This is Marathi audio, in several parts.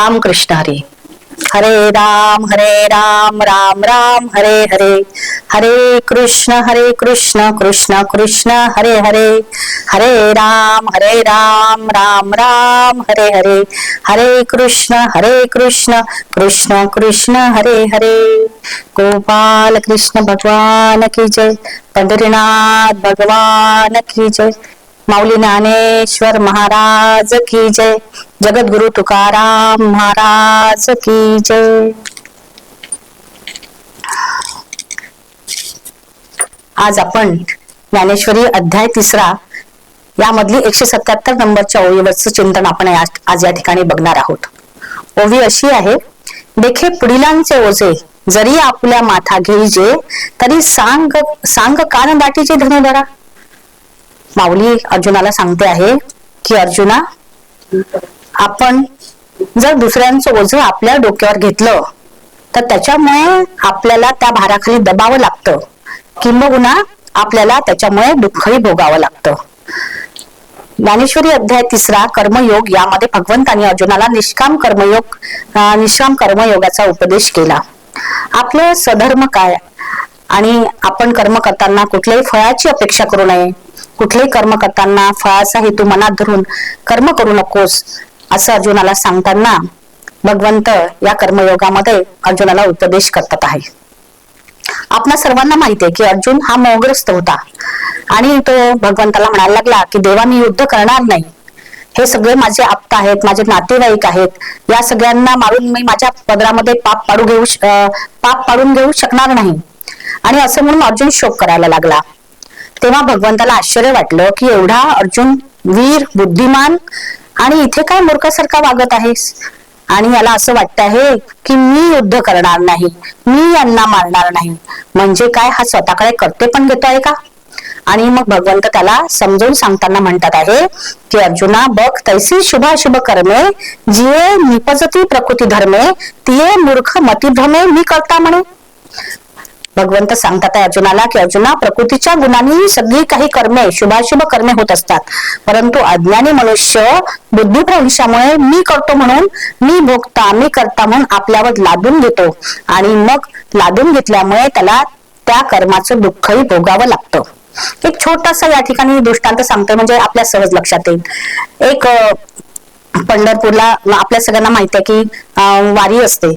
रामकृष्ण हरी। हरे राम हरे राम राम राम हरे हरे। हरे कृष्ण हरे कृष्ण कृष्ण कृष्ण हरे हरे। हरे राम हरे राम राम राम हरे हरे। हरे कृष्ण हरे कृष्ण कृष्ण कृष्ण हरे हरे। गोपाल कृष्ण भगवान की जय। पंढरीनाथ भगवान की जय। माऊली ज्ञानेश्वर महाराज की जय। जगद्गुरु तुकाराम महाराज की जय। आज आपण ज्ञानेश्वरी अध्याय तिसरा यामधली एकशे सत्याहत्तर नंबरच्या ओळीवरचं चिंतन आपण आज या ठिकाणी बघणार आहोत. ओवी अशी आहे देखे पुढिलांचे ओझे जरी आपल्या माथा घेईजे तरी सांग सांग कान दाटीचे धनुधरा माऊली अर्जुनाला सांगते आहे की अर्जुना आपण जर दुसऱ्यांचं ओझ आपल्या डोक्यावर घेतलं तर त्याच्यामुळे आपल्याला त्या भाराखाली दबावं लागतं. किंबहुना आपल्याला त्याच्यामुळे दुःखही भोगावं लागतं. ज्ञानेश्वरी अध्याय तिसरा कर्मयोग यामध्ये भगवंतांनी अर्जुनाला निष्काम कर्मयोग निष्काम कर्मयोगाचा उपदेश केला. आपलं सधर्म काय? आणि आपण कर्म करताना कुठल्याही फळाची अपेक्षा करू नये. कुठलेही कर्म करताना फळाचा हेतू मनात धरून कर्म करू नकोस. असं अर्जुनाला सांगताना भगवंत या कर्मयोगामध्ये अर्जुनाला उपदेश करतात आहे. आपणा सर्वांना माहिती आहे की अर्जुन हा मोहग्रस्त होता. आणि तो भगवंताला म्हणायला लागला की देवा मी युद्ध करणार नाही. हे सगळे माझे आप्त आहेत माझे नातेवाईक आहेत. या सगळ्यांना मारून मी माझ्या पदरामध्ये पाप पाडू घेऊ अं, पाप पाडून घेऊ शकणार नाही. आणि असं म्हणून अर्जुन शोक करायला लागला. तेव्हा भगवंताला आश्चर्य वाटलं की एवढा अर्जुन वीर बुद्धिमान आणि इथे काय मूर्खासारखा वागत आहेस? आणि याला असं वाटत आहे की मी युद्ध करणार नाही मी यांना मारणार नाही. म्हणजे काय? हा स्वतःकडे करते पण घेतो आहे का? आणि मग भगवंत त्याला समजून सांगताना म्हणतात आहे की अर्जुना बघ तैसी शुभाशुभ कर्मे जिये निपजती प्रकृती धर्मे तिये मूर्ख मतिभ्रमे मी करता म्हणून. भगवंत सांगतात अर्जुनाला की अर्जुना प्रकृतीच्या गुणांनी सगळी काही कर्मे शुभाशुभ कर्मे होत असतात. परंतु अज्ञानी मनुष्य बुद्धिभ्रंशामुळे मी करतो म्हणून मी भोगता मी करता म्हणून आपल्यावर लादून घेतो. आणि मग लादून घेतल्यामुळे त्याला त्या कर्माचं दुःखही भोगावं लागतं. एक छोटासा या ठिकाणी दृष्टांत सांगतोय म्हणजे आपल्या सहज लक्षात येईल. एक पंढरपूरला आपल्या सगळ्यांना माहिती आहे की वारी असते.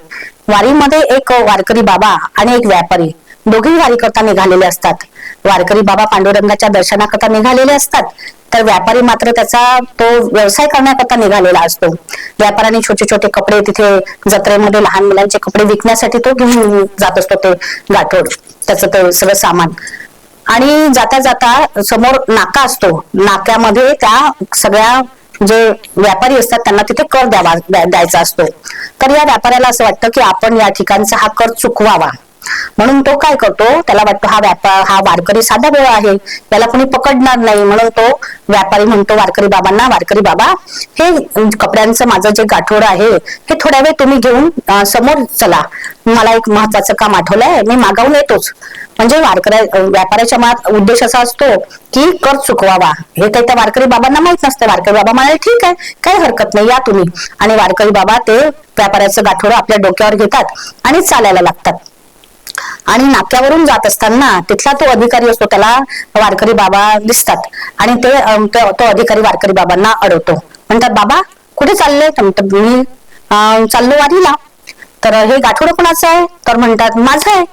वारीमध्ये एक वारकरी बाबा आणि एक व्यापारी. दोघेही वारीकरता निघालेले असतात. वारकरी बाबा पांडुरंगाच्या दर्शनाकरता निघालेले असतात. तर व्यापारी मात्र त्याचा तो व्यवसाय करण्याकरता निघालेला असतो. व्यापाऱ्याने छोटे छोटे कपडे तिथे जत्रेमध्ये लहान मुलांचे कपडे विकण्यासाठी तो घेऊन जात असतो ते गाठोड. त्याचं ते सगळं सामान. आणि जाता जाता समोर नाका असतो. नाक्यामध्ये त्या सगळ्या जे व्यापारी असतात त्यांना तिथे कर द्यावा द्यायचा असतो. तर या व्यापाऱ्याला असं वाटतं की आपण या ठिकाणचा हा कर चुकवावा. म्हणून तो काय करतो त्याला वाटतो हा व्यापार हा वारकरी साधा बोळा आहे. त्याला कोणी पकडणार नाही. म्हणून तो व्यापारी म्हणतो वारकरी बाबांना वारकरी बाबा हे कपड्यांचं माझं जे गाठोडं आहे हे थोड्या वेळ तुम्ही घेऊन समोर चला. मला एक महत्वाचं काम आठवलंय मी मागावून येतोच. म्हणजे वारकऱ्या व्यापाऱ्याच्या मनात उद्देश असा असतो की कर चुकवावा. हे काही त्या वारकरी बाबांना माहीत नसतं. वारकरी बाबा म्हणाले ठीक आहे काही हरकत नाही या तुम्ही. आणि वारकरी बाबा ते व्यापाऱ्याचं गाठोडं आपल्या डोक्यावर घेतात आणि चालायला लागतात. आणि नाक्यावरून जात असताना तिथला तो अधिकारी असतो त्याला वारकरी बाबा दिसतात. आणि ते तो अधिकारी वारकरी बाबांना अडवतो. म्हणतात बाबा कुठे चालले? मी चाललो वारीला. तर हे गाठोडं कोणाचं आहे? तर म्हणतात माझं आहे.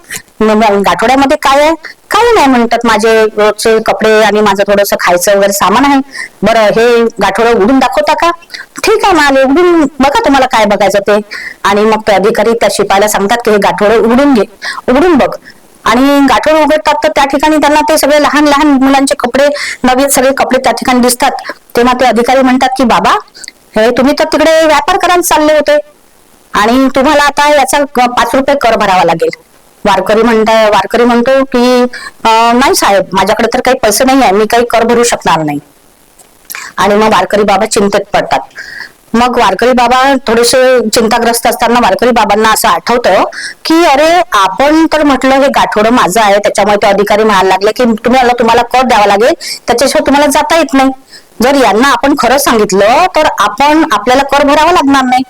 मग गाठोड्यामध्ये काय आहे? काही नाही म्हणतात माझे रोजचे कपडे आणि माझं थोडस खायचं वगैरे सामान आहे. बरं हे गाठोडं उघडून दाखवता का? ठीक आहे म्हणाले उघडून बघा तुम्हाला काय बघायचं ते. आणि मग ते अधिकारी त्या शिपायला सांगतात की हे गाठोडं उघडून घे. उघडून बघ. आणि गाठोड उघडतात तर त्या ठिकाणी त्यांना ते सगळे लहान लहान मुलांचे कपडे नवीन सगळे कपडे त्या ठिकाणी दिसतात. तेव्हा ते अधिकारी म्हणतात की बाबा हे तुम्ही तर तिकडे व्यापार करायला चालले होते. आणि तुम्हाला आता याचा पाच रुपये कर भरावा लागेल. वारकरी म्हणता वारकरी म्हणतो की नाही साहेब माझ्याकडे तर काही पैसे नाही आहे मी काही कर भरू शकणार नाही. आणि मग वारकरी बाबा चिंतेत पडतात. मग वारकरी बाबा थोडेसे चिंताग्रस्त असताना वारकरी बाबांना असं आठवतं की अरे आपण तर म्हटलं हे गाठोडं माझं आहे त्याच्यामुळे ते अधिकारी म्हणायला लागले की तुम्हाला तुम्हाला कर द्यावा लागेल त्याच्याशिवाय तुम्हाला जाता येत नाही. जर यांना आपण खरं सांगितलं तर आपण आपल्याला कर भरावा लागणार नाही.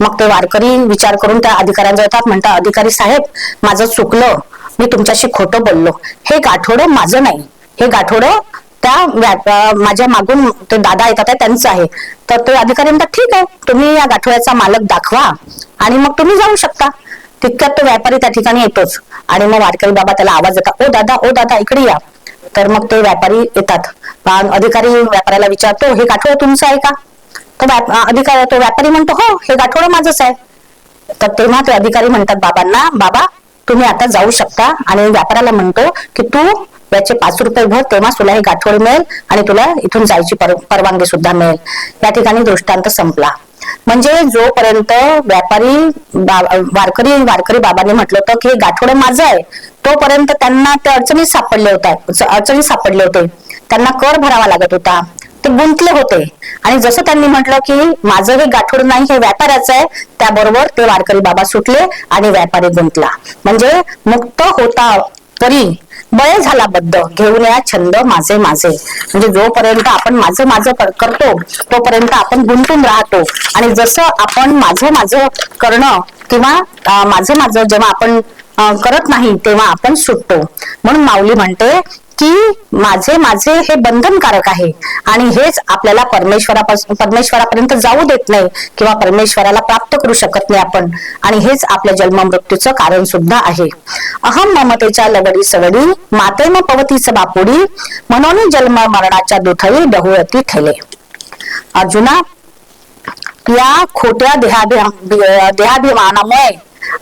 मग ते वारकरी विचार करून त्या अधिकाऱ्यांजवळ येतात. म्हणतात अधिकारी साहेब माझं चुकलं. मी तुमच्याशी खोटं बोललो. हे गाठोडं माझं नाही. हे गाठोडं त्या व्या- माझ्या मागून ते दादा येतात त्यांचं आहे. तर ते अधिकारी म्हणतात ठीक आहे. तुम्ही या गाठोड्याचा मालक दाखवा आणि मग तुम्ही जाऊ शकता. तितक्यात तो व्यापारी त्या ठिकाणी येतोच. आणि मग वारकरी बाबा त्याला आवाज देतात ओ दादा ओ दादा इकडे या. तर मग ते व्यापारी येतात. अधिकारी व्यापाऱ्याला विचारतो हे गाठोडं तुमचं आहे का? तो अधिकारी तो व्यापारी म्हणतो हो हे गाठोडं माझंच आहे. तर तेव्हा ते अधिकारी म्हणतात बाबांना बाबा तुम्ही आता जाऊ शकता. आणि व्यापाऱ्याला म्हणतो की तू याचे पाच रुपये भर तेव्हा तुला हे गाठोड मिळेल आणि तुला इथून जायची पर- परवानगी सुद्धा मिळेल. या ठिकाणी दृष्टांत संपला. म्हणजे जोपर्यंत व्यापारी वारकरी वारकरी बाबांनी म्हटलं होतं की हे गाठोडं माझं आहे तोपर्यंत त्यांना ते अडचणीत सापडले होते अडचणीत सापडले होते. त्यांना कर भरावा लागत होता. ते गुंतले होते. आणि जसं त्यांनी म्हटलं की माझं हे गाठोड नाही हे व्यापाराचं आहे. त्याबरोबर ते वारकरी बाबा सुटले आणि व्यापारी गुंतला. म्हणजे मुक्त होता तरी बळे झाला बद्ध घेऊन या छंद माझे माझे. म्हणजे जोपर्यंत आपण माझं माझं करतो तोपर्यंत आपण गुंतून राहतो. आणि जसं आपण माझं माझं करणं किंवा माझं माझं जेव्हा आपण करत नाही तेव्हा आपण सुटतो. म्हणून माऊली म्हणते की माझे माझे हे बंधनकारक आहे. आणि हेच आपल्याला परमेश्वरापासून परमेश्वरापर्यंत जाऊ देत नाही किंवा परमेश्वराला प्राप्त करू शकत नाही आपण. आणि हेच आपल्या जन्म मृत्यूचं कारण सुद्धा आहे. अहम ममतेच्या लगडी सवडी मातेम पवतीच बापुडी म्हणून जन्म मरणाच्या दुथळी डहुळती ठेले. अर्जुना या खोट्या देहाभि देहाभिमानामुळे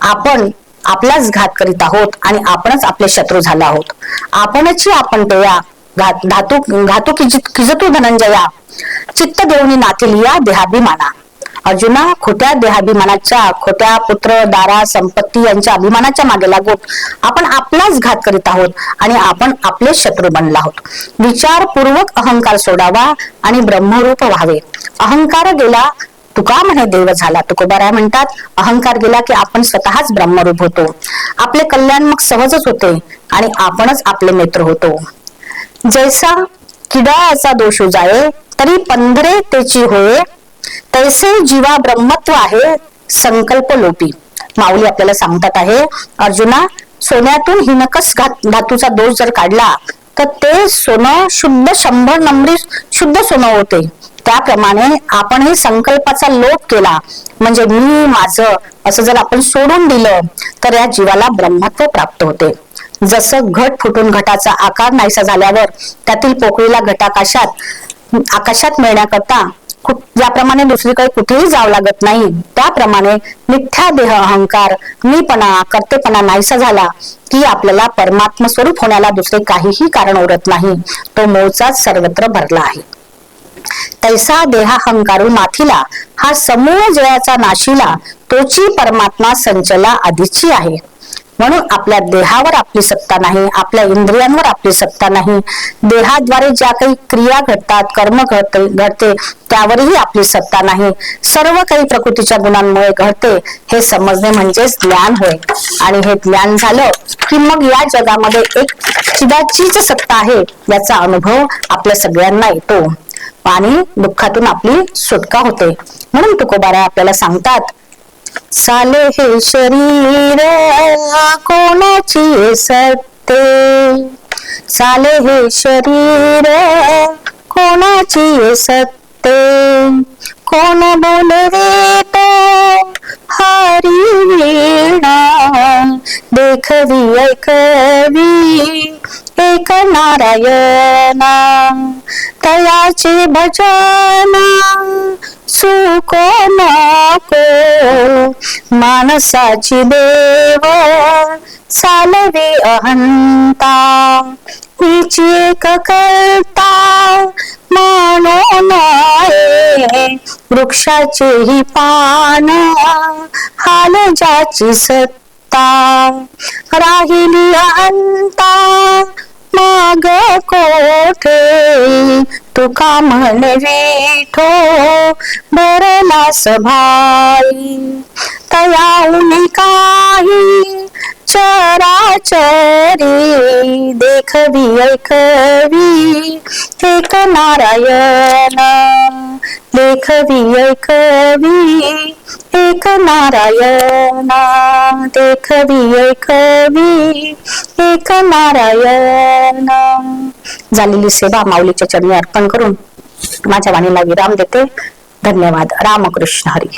आपण आपलाच घात करीत आहोत आणि आपणच आपले शत्रू झालो आहोत. आपणच आपण ते घात- धातू घातू किजित- किजतू धनंजया चित्त देऊनी नातील या देहाभिमाना. अर्जुना खोट्या देहाभिमानाच्या खोट्या पुत्र दारा संपत्ती यांच्या अभिमानाच्या मागे लागून आपण आपलाच घात करीत आहोत आणि आपण आपले शत्रू बनला आहोत. विचारपूर्वक अहंकार सोडावा आणि ब्रह्मरूप व्हावे. अहंकार गेला तुका म्हणे देव झाला? तुकोबाराय म्हणतात अहंकार गेला की आपण स्वतःच ब्रह्मरूप होतो. आपले कल्याण मग सहजच होते आणि आपणच आपले मित्र होतो. जैसा किडाचा दोष उजाळे तरी पंधरे त्याची होय. तैसे जीवा ब्रह्मत्व आहे संकल्प लोपी. माऊली आपल्याला सांगतात आहे अर्जुना सोन्यातून हिनकस घात- धातूचा दोष जर काढला तर ते सोनं शुद्ध शंभर नंबरी शुद्ध सोनं होते. त्याप्रमाणे आपणही संकल्पाचा लोप केला. म्हणजे मी माझं असं जर आपण सोडून दिलं तर या जीवाला ब्रह्मत्व प्राप्त होते. जसं घट फुटून घटाचा आकार नाहीसा झाल्यावर त्यातील पोकळीला घटाकाशात आकाशात मिळण्याकरता ज्याप्रमाणे दुसरीकडे कुठेही जावं लागत नाही. त्याप्रमाणे मिथ्या देह अहंकार मीपणा कर्तेपणा नाहीसा झाला की आपल्याला परमात्म स्वरूप होण्याला दुसरे काहीही कारण उरत नाही. तो मूळचाच सर्वत्र भरला आहे. तैसा देहाहंकारू माथीला हा समूळ जयाचा नाशीला तोची परमात्मा संचला आधीची आहे. म्हणून आपल्या देहावर आपली सत्ता नाही आपल्या इंद्रियांवर आपली सत्ता नाही. देहाद्वारे ज्या काही क्रिया घडतात कर्म घडते घडते त्यावरही आपली सत्ता नाही. सर्व काही प्रकृतीच्या गुणांमुळे घडते हे समजणे म्हणजेच ज्ञान होय. आणि हे ज्ञान झालं की मग या जगामध्ये एक चिदाचीच सत्ता आहे याचा अनुभव आपल्या सगळ्यांना येतो. आणि दुःखातून आपली सुटका होते. म्हणून तुकोबारा आपल्याला सांगतात साले हे शरीर कोणाची सत्ते? साले हे शरीर कोणाची सत्ते? कोण बोलवे तो? हरी वीणा देखवी ऐकवी एक नारायणा. तयाचे भजन सुको नको. मानसाची देव चालवे अहंता. तिची एक करता मानो नाये वृक्षाचे ही पान हाल ज्याची सत्ता. राहिली अंता माग कोठे? तुका म्हणवे ठो भरला सभाई तयाऊनी काही चराचरी देखवी ऐकवी. एक नारायण देखवी ऐकवी. एक नारायणा देखवी एकवी एक नारायणा. झालेली सेवा माऊलीच्या चरणी अर्पण करून. माझ्या वाणीला विराम देते. धन्यवाद. रामकृष्ण हरी.